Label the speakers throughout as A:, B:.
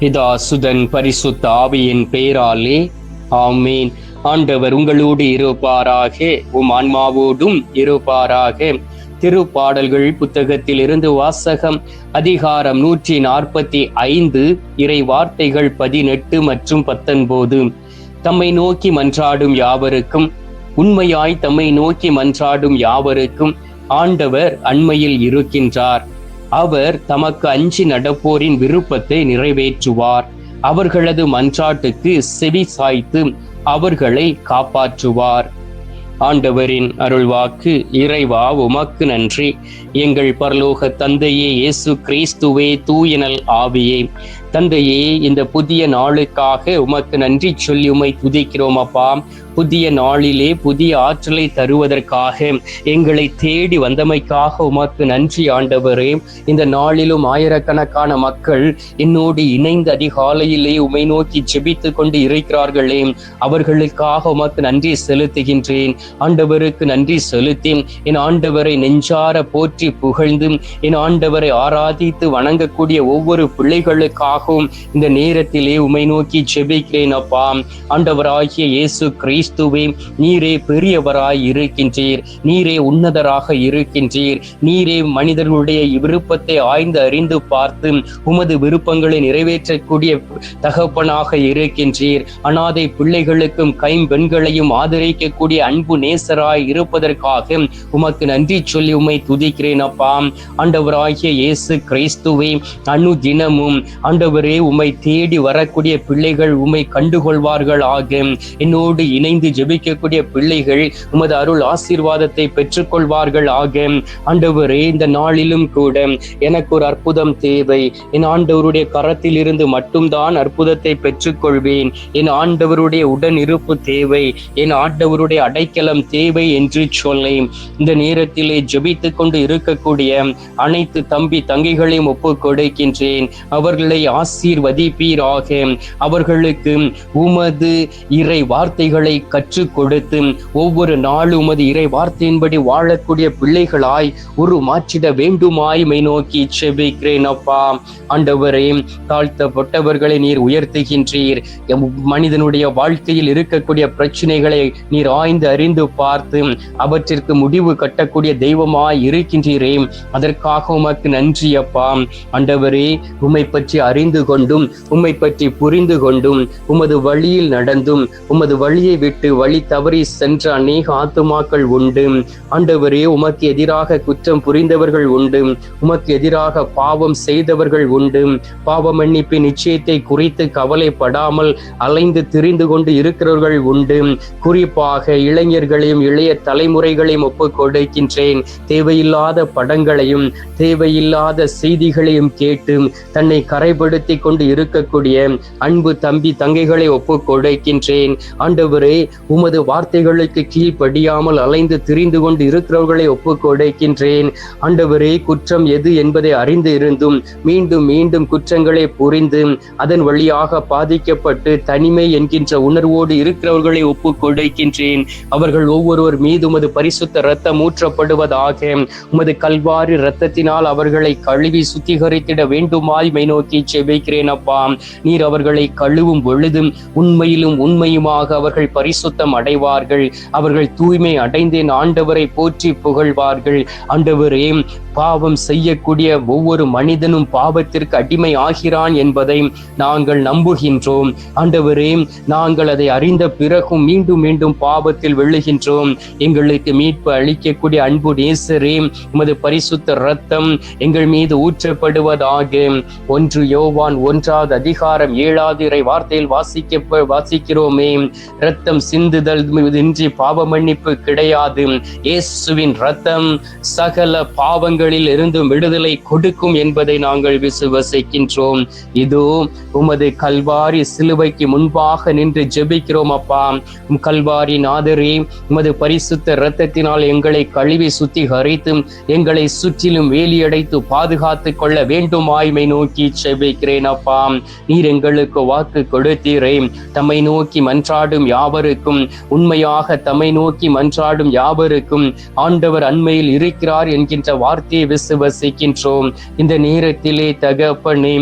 A: பிதா சுதன் பரிசுத்த ஆவியின் பெயராலே ஆமீன். ஆண்டவர் உங்களோடு இருப்பாராக உம் ஆன்மாவோடும் இருப்பாராக. திருப்பாடல்கள் புத்தகத்தில் இருந்து வாசகம் அதிகாரம் நூற்றி நாற்பத்தி ஐந்து இறை வார்த்தைகள் பதினெட்டு மற்றும் பத்தொன்பது. தம்மை நோக்கி மன்றாடும் யாவருக்கும் உண்மையாய் தம்மை நோக்கி மன்றாடும் யாவருக்கும் ஆண்டவர் அண்மையில் இருக்கின்றார். அவர் தமக்கு அஞ்சி நடப்போரின் விருப்பத்தை நிறைவேற்றுவார். அவர்களது மன்றாட்டுக்கு செவி சாய்த்து அவர்களை காப்பாற்றுவார். ஆண்டவரின் அருள்வாக்கு இறைவா உமக்கு நன்றி. எங்கள் பரலோக தந்தையே இயேசு கிறிஸ்துவே தூயனல் ஆவியே. தந்தையே இந்த புதிய நாளுக்காக உமக்கு நன்றி சொல்லி உமை துதிக்கிறோம் அப்பா. புதிய நாளிலே புதிய ஆற்றலை தருவதற்காக எங்களை தேடி வந்தமைக்காக உமக்கு நன்றி ஆண்டவரே. இந்த நாளிலும் ஆயிரக்கணக்கான மக்கள் என்னோடு இணைந்த அதிகாலையிலே உமை நோக்கி ஜெபித்து கொண்டு இருக்கிறார்களே. அவர்களுக்காக உமக்கு நன்றி செலுத்துகின்றேன். ஆண்டவருக்கு நன்றி செலுத்தி என் ஆண்டவரை நெஞ்சார போற்றி புகழ்ந்து என் ஆண்டவரை ஆராதித்து வணங்கக்கூடிய ஒவ்வொரு பிள்ளைகளுக்காகவும் இந்த நேரத்திலே உமை நோக்கி ஜெபிக்கிறேன் அப்பா. ஆண்டவராகிய இயேசு கிறிஸ்துவே நீரே பெரியவராய் இருக்கின்றீர். நீரே உன்னதராக இருக்கின்றீர். நீரே மனிதர்களுடைய விருப்பத்தை ஆய்ந்து அறிந்து பார்த்து உமது விருப்பங்களை நிறைவேற்றக்கூடிய தகப்பனாக இருக்கின்றீர். அனாதை பிள்ளைகளுக்கும் கைம்பெண்களையும் ஆதரிக்கக்கூடிய அன்பு நேசராய் இருப்பதற்காக உமக்கு நன்றி சொல்லி உமை துதிக்கிறேன் அப்பா. ஆண்டவராகிய இயேசு கிறிஸ்துவை அணு தினமும் ஆண்டவரே உமை தேடி வரக்கூடிய பிள்ளைகள் உமை கண்டுகொள்வார்கள் ஆகும் என்னோடு இணை இணைந்து ஜெபிக்கக்கூடிய பிள்ளைகள் உமது அருள் ஆசீர்வாதத்தை பெற்றுக்கொள்வார்கள் ஆக. ஆண்டவரே இந்த நாளிலும் கூட எனக்கு ஒரு அற்புதம் தேவை. என் ஆண்டவருடைய கரத்தில் இருந்து மட்டும்தான் அற்புதத்தை பெற்றுக்கொள்வேன். என் ஆண்டவருடைய உடன் இருப்பு தேவை. என் ஆண்டவருடைய அடைக்கலம் தேவை என்று சொல்லேன் இந்த நேரத்திலே ஜெபித்துக் கொண்டு இருக்கக்கூடிய அனைத்து தம்பி தங்கைகளையும் ஒப்பு கொடுக்கின்றேன். அவர்களை ஆசீர்வதிப்பீராக. அவர்களுக்கு உமது இறை வார்த்தைகளை கற்றுக் கொடுத்து ஒவ்வொரு நாளும் உமது இறை வார்த்தையின்படி வாழக்கூடிய பிள்ளைகளாய் உருமாற்றிட வேண்டுமாய் மை நோக்கி செபிக்கிறேன் அப்பா. ஆண்டவரே தாழ்த்தப்பட்டவர்களை நீர் உயர்த்துகின்றீர். மனிதனுடைய வாழ்க்கையில் இருக்கக்கூடிய பிரச்சனைகளை நீர் ஆய்ந்து அறிந்து பார்த்து அவற்றிற்கு முடிவு கட்டக்கூடிய தெய்வமாய் இருக்கின்றீரே. அதற்காக உமக்கு நன்றி அப்பா. ஆண்டவரே உம்மை பற்றி அறிந்து கொண்டும் உம்மை பற்றி புரிந்து கொண்டும் உமது வழியில் நடந்தும் உமது வழியை விட்டு வழி தவறி சென்ற அநேக ஆத்துமாக்கள் உண்டு. ஆண்டவரே உமக்கு எதிராக குற்றம் புரிந்தவர்கள் உண்டு. உமக்கு எதிராக பாவம் செய்தவர்கள் உண்டு. பாவ மன்னிப்பின் நிச்சயத்தை குறித்து கவலைப்படாமல் அலைந்து திரிந்து கொண்டு இருக்கிறவர்கள் உண்டு. குறிப்பாக இளைஞர்களையும் இளைய தலைமுறைகளையும் ஒப்புக் கொடுக்கின்றேன். தேவையில்லாத படங்களையும் தேவையில்லாத செய்திகளையும் கேட்டு தன்னை கரைப்படுத்தி கொண்டு இருக்கக்கூடிய அன்பு தம்பி தங்கைகளை ஒப்புக் கொடுக்கின்றேன். ஆண்டவரே உமது வார்த்தைகளுக்கு கீழ்ப்படியாமல் அலைந்து திரிந்து கொண்டு இருக்கிறவர்களை ஒப்புக்கொடுக்கின்றேன். ஆண்டவரே குற்றம் எது என்பதை அறிந்து இருந்தும் மீண்டும் மீண்டும் குற்றங்களை புரிந்து அதன் வழியாக பாதிக்கப்பட்டு தனிமை என்கின்ற உணர்வோடு இருக்கிறவர்களை ஒப்புக்கொடுக்கின்றேன். அவர்கள் ஒவ்வொருவர் மீது உமது பரிசுத்த ரத்தம் ஊற்றப்படுவதாக உமது கல்வாரி ரத்தத்தினால் அவர்களை கழுவி சுத்திகரித்திட வேண்டுமாய் மை நோக்கி செபிக்கிறேன் அப்பா. நீர் அவர்களை கழுவும் பொழுதும் உண்மையிலும் உண்மையுமாக அவர்கள் பரிசுத்தம் அடைவார்கள். அவர்கள் தூய்மை அடைந்தேன். ஆண்டவரை போற்றி புகழ்வார்கள். ஆண்டவரே பாவம் செய்யக்கூடிய ஒவ்வொரு மனிதனும் பாவத்திற்கு அடிமை ஆகிறான் என்பதை நாங்கள் நம்புகின்றோம். ஆண்டவரே நாங்கள் அதை அறிந்த பிறகும் மீண்டும் மீண்டும் பாவத்தில் விழுகின்றோம். எங்களுக்கு மீட்பு அளிக்கக்கூடிய அன்பு நேசரே உமது பரிசுத்த ரத்தம் எங்கள் மீது ஊற்றப்படுவதாக. ஒன்று யோவான் ஒன்றாவது அதிகாரம் ஏழாவது இறை வார்த்தையில் வாசிக்க வாசிக்கிறோமே. ரத்தம் ரத்தம் சிந்துதல் இன்றி பாவ மன்னிப்பு கிடையாது. இயேசுவின் ரத்தம் சகல பாவங்களில் இருந்தும் விடுதலை கொடுக்கும் என்பதை நாங்கள் விசுவசிக்கின்றோம். இதோ உமது கல்வாரி சிலுவைக்கு முன்பாக நின்று ஜெபிக்கிறோம் அப்பா. கல்வாரி நாதரே உமது பரிசுத்த இரத்தத்தினால் எங்களை கழுவி சுத்திகரித்து எங்களை சுற்றிலும் வேலியடைத்து பாதுகாத்து கொள்ள வேண்டும் ஆய்மை நோக்கி செபிக்கிறேன் அப்பா. நீர் எங்களுக்கு வாக்கு கொடுத்தீரே. தம்மை நோக்கி மன்றாடும் யாவரும் யாவருக்கும் உண்மையாக தம்மை நோக்கி மன்றாடும் யாவருக்கும் ஆண்டவர் அண்மையில் இருக்கிறார் என்கின்ற வார்த்தையை விசுவசிக்கின்றோம். இந்த நேரத்திலே தகப்பனே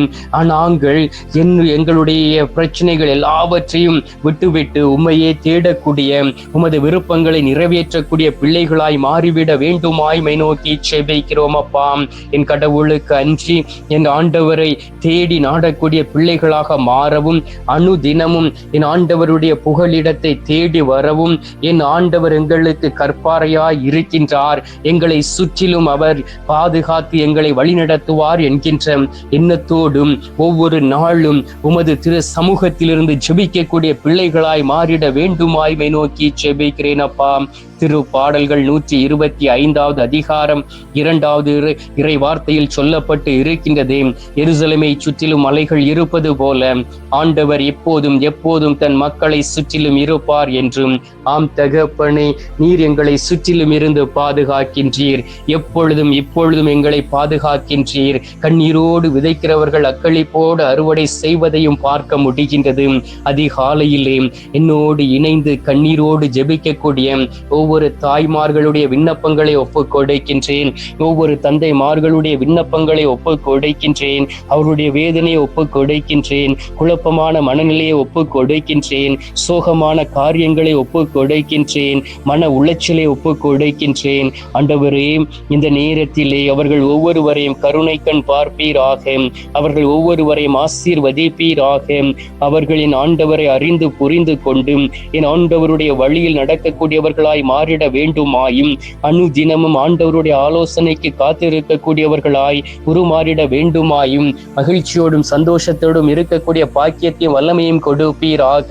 A: நாங்கள் என் எங்களுடைய பிரச்சனைகள் எல்லாவற்றையும் விட்டுவிட்டு உண்மையே தேடக்கூடிய உமது விருப்பங்களை நிறைவேற்றக்கூடிய பிள்ளைகளாய் மாறிவிட வேண்டுமாய் மை நோக்கி செபிக்கிறோம் அப்பா. என் கடவுளுக்கு அன்றி என் ஆண்டவரை தேடி நாடக்கூடிய பிள்ளைகளாக மாறவும் அணு தினமும் என் ஆண்டவருடைய புகலிடத்தை தேடி வரவும் என் ஆண்டவர் எங்களுக்கு கற்பாரையாய் இருக்கின்றார். எங்களை சுற்றிலும் அவர் பாதுகாத்து எங்களை வழிநடத்துவார் என்கின்ற எண்ணத்தோடும் ஒவ்வொரு நாளும் உமது திரு சமூகத்திலிருந்து ஜெபிக்கக்கூடிய பிள்ளைகளாய் மாறிட வேண்டுமாய்மை நோக்கி ஜெபிக்கிறேன் அப்பா. திரு பாடல்கள் நூற்றி இருபத்தி ஐந்தாவது அதிகாரம் இரண்டாவது இறை- வார்த்தையில் சொல்லப்பட்டு இருக்கின்றதே. எருசலமை சுற்றிலும் மலைகள் இருப்பது போல ஆண்டவர் இப்போதும் எப்போதும் தன் மக்களை சுற்றிலும் இருப்பார் என்றும் ஆம் தகப்பனே நீர் எங்களை சுற்றிலும் இருந்து பாதுகாக்கின்றீர். எப்பொழுதும் இப்பொழுதும் எங்களை பாதுகாக்கின்றீர். கண்ணீரோடு விதைக்கிறவர்கள் அக்களிப்போடு அறுவடை செய்வதையும் பார்க்க முடிகின்றது. அதிகாலையிலே என்னோடு இணைந்து கண்ணீரோடு ஜெபிக்கக்கூடிய ஒவ்வொரு ஒவ்வொரு தாய்மார்களுடைய விண்ணப்பங்களை ஒப்புக் கொடுக்கின்றேன். ஒவ்வொரு தந்தைமார்களுடைய விண்ணப்பங்களை ஒப்புக் கொடுக்கின்றேன். அவருடைய வேதனையை ஒப்புக் கொடுக்கின்றேன். குழப்பமான மனநிலையை ஒப்புக் கொடுக்கின்றேன். சோகமான காரியங்களை ஒப்புக் கொடுக்கின்றேன். மன உளைச்சலை ஒப்புக் கொடுக்கின்றேன். அண்டவரே இந்த நேரத்திலே அவர்கள் ஒவ்வொருவரையும் கருணை கண் பார்ப்பீராக. அவர்கள் ஒவ்வொருவரையும் ஆசீர்வதிப்பீராக. அவர்களின் ஆண்டவரை அறிந்து புரிந்து கொண்டும் என் ஆண்டவருடைய வழியில் நடக்கக்கூடியவர்களாய் மாறிட வேண்டுமாயும். அனுதினமும் ஆண்டவருடைய ஆலோசனைக்கு காத்திருக்கக்கூடியவர்களாய் உருமாறிட வேண்டுமாயும். மகிழ்ச்சியோடும் சந்தோஷத்தோடும் இருக்கக்கூடிய பாக்கியத்தையும் வல்லமையும் கொடுப்பீராக.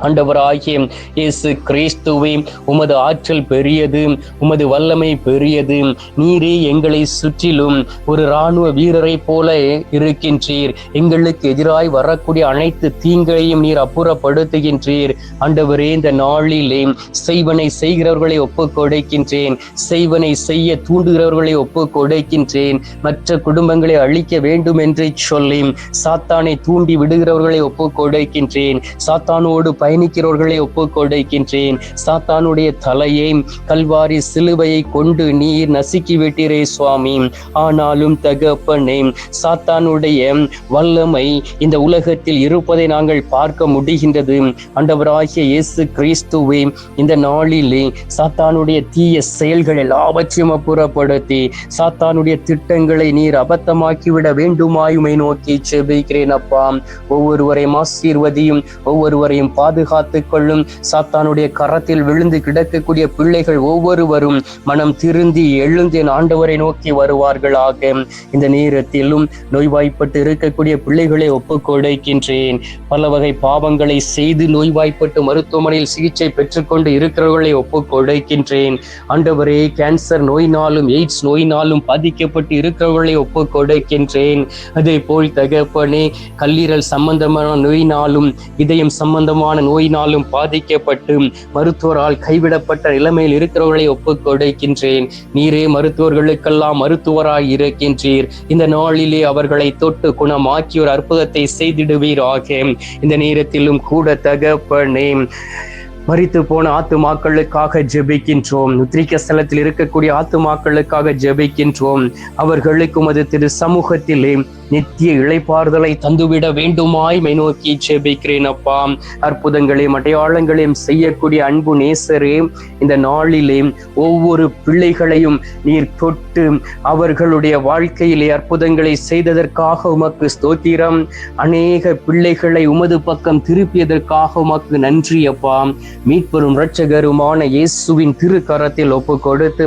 A: ஆண்டவராகிய இயேசு கிறிஸ்துவே உமது ஆற்றல் பெரியது உமது வல்லமை பெரியது. நீரே எங்களை சுற்றிலும் ஒரு இராணுவ வீரரை போல இருக்கின்றீர். எங்களுக்கு எதிராய் வரக்கூடிய அனைத்து தீங்கையும் நீர் அப்புறப்படுத்துகின்றீர். ஆண்டவரே இந்த நாளிலே செய்வனை செய்கிறவர்களை ஒப்பு கொடுக்கின்றேன் செய்வனை செய்ய தூண்டுகிறவர்களை ஒப்பு கொடுக்கின்றேன் மற்ற குடும்பங்களை அழிக்க வேண்டும் என்று சொல்லி சாத்தானை தூண்டி விடுகிறவர்களை ஒப்பு கொடுக்கின்றேன் சாத்தானோடு பயணிக்கிறவர்களை ஒப்புக்கொடுக்கின்றேன். சாத்தானுடைய தலையை கல்வாரி சிலுவையை கொண்டு நீர் நசுக்கி விட்டீரே சுவாமி. ஆனாலும் தகப்பனே சாத்தானுடைய வல்லமை இந்த உலகத்தில் இருப்பதை நாங்கள் பார்க்க முடிகின்றது. அண்டவராகிய இயேசு கிறிஸ்துவே இந்த நாளிலே சாத்தானுடைய தீய செயல்கள் எல்லாவற்றையும் அப்புறப்படுத்தி சாத்தானுடைய திட்டங்களை நீர் அபத்தமாக்கிவிட வேண்டுமாயுமை நோக்கி செபிக்கிறேன் அப்பா. ஒவ்வொருவரையும் ஆசீர்வதியும் ஒவ்வொருவரையும் பாதுகாத்து கொள்ளும். சாத்தானுடைய கரத்தில் விழுந்து கிடக்கக்கூடிய பிள்ளைகள் ஒவ்வொருவரும் மனம் திருந்தி எழுந்து என் ஆண்டவரை நோக்கி வருவார்களாக. இந்த நேரத்திலும் நோய்வாய்ப்பட்டு இருக்கக்கூடிய பிள்ளைகளை ஒப்புக்கொடுக்கின்றேன் பல வகை பாவங்களை செய்து நோய்வாய்ப்பட்டு மருத்துவமனையில் சிகிச்சை பெற்றுக்கொண்டு இருக்கிறவர்களை ஒப்புக்கொடுக்கின்றேன் ஆண்டவரே கேன்சர் நோயினாலும் எய்ட்ஸ் நோயினாலும் பாதிக்கப்பட்டு இருக்கிறவர்களை ஒப்புக்கொடுக்கின்றேன் அதே போல் தகப்பனே கல்லீரல் சம்பந்தமான நோயினாலும் இதயம் சம்பந்தமான நோயினாலும் பாதிக்கப்பட்டு மருத்துவரால் கைவிடப்பட்ட நிலைமையில் இருக்கிறவர்களை ஒப்புக் கொடுக்கின்றேன். நீரே மருத்துவர்களுக்கெல்லாம் மருத்துவராய் இருக்கின்றீர். இந்த நாளிலே அவர்களை தொட்டு குணமாக்கி ஒரு அற்புதத்தை செய்திடுவீராக. இந்த நேரத்திலும் கூட தகப்பனே மறித்து போன ஆத்துமாக்களுக்காக ஜெபிக்கின்றோம். உத்திரிக்க ஸ்தலத்தில் இருக்கக்கூடிய ஆத்துமாக்களுக்காக ஜெபிக்கின்றோம். அவர்களுக்கு அது திரு சமூகத்திலே நித்திய இழைப்பாறுதலை தந்துவிட வேண்டுமாய் மை நோக்கி ஜெபிக்கிறேன் அப்பா. அற்புதங்களையும் அடையாளங்களையும் செய்யக்கூடிய அன்பு நேசரே இந்த நாளிலே ஒவ்வொரு பிள்ளைகளையும் நீர் தொட்டு அவர்களுடைய வாழ்க்கையிலே அற்புதங்களை செய்ததற்காக உமக்கு ஸ்தோத்திரம். அநேக பிள்ளைகளை உமது பக்கம் திருப்பியதற்காக உமக்கு நன்றி அப்பா. மீட்பெரும் இரட்சகருமான இயேசுவின் திருக்கரத்தில் ஒப்பு கொடுத்து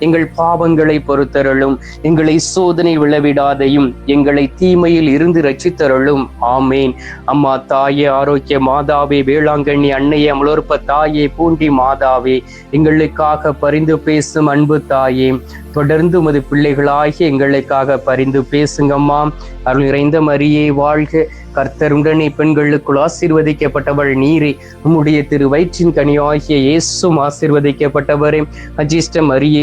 A: எங்கள் பாவங்களை பொறுத்தருளும் எங்களை சோதனை விளவிடாதையும் எங்களை தீமையில் இருந்து ரட்சித்தருளும் ஆமேன். அம்மா தாயே ஆரோக்கிய மாதாவே வேளாங்கண்ணி அன்னையே அமலோற்ப தாயே பூண்டி மாதாவே எங்களுக்காக பரிந்து பேசும் அன்பு தாயே தொடர்ந்து உமது பிள்ளைகளாகி எங்களுக்காக பரிந்து பேசுங்கம்மா. அருள் நிறைந்த மரியே வாழ்க. கர்த்தருடனே பெண்களுக்குள் ஆசீர்வதிக்கப்பட்டவள் நீரே. உம்முடைய திரு வயிற்றின் கனியாகிய இயேசும் ஆசீர்வதிக்கப்பட்டவரே. அஜிஷ்ட மரியே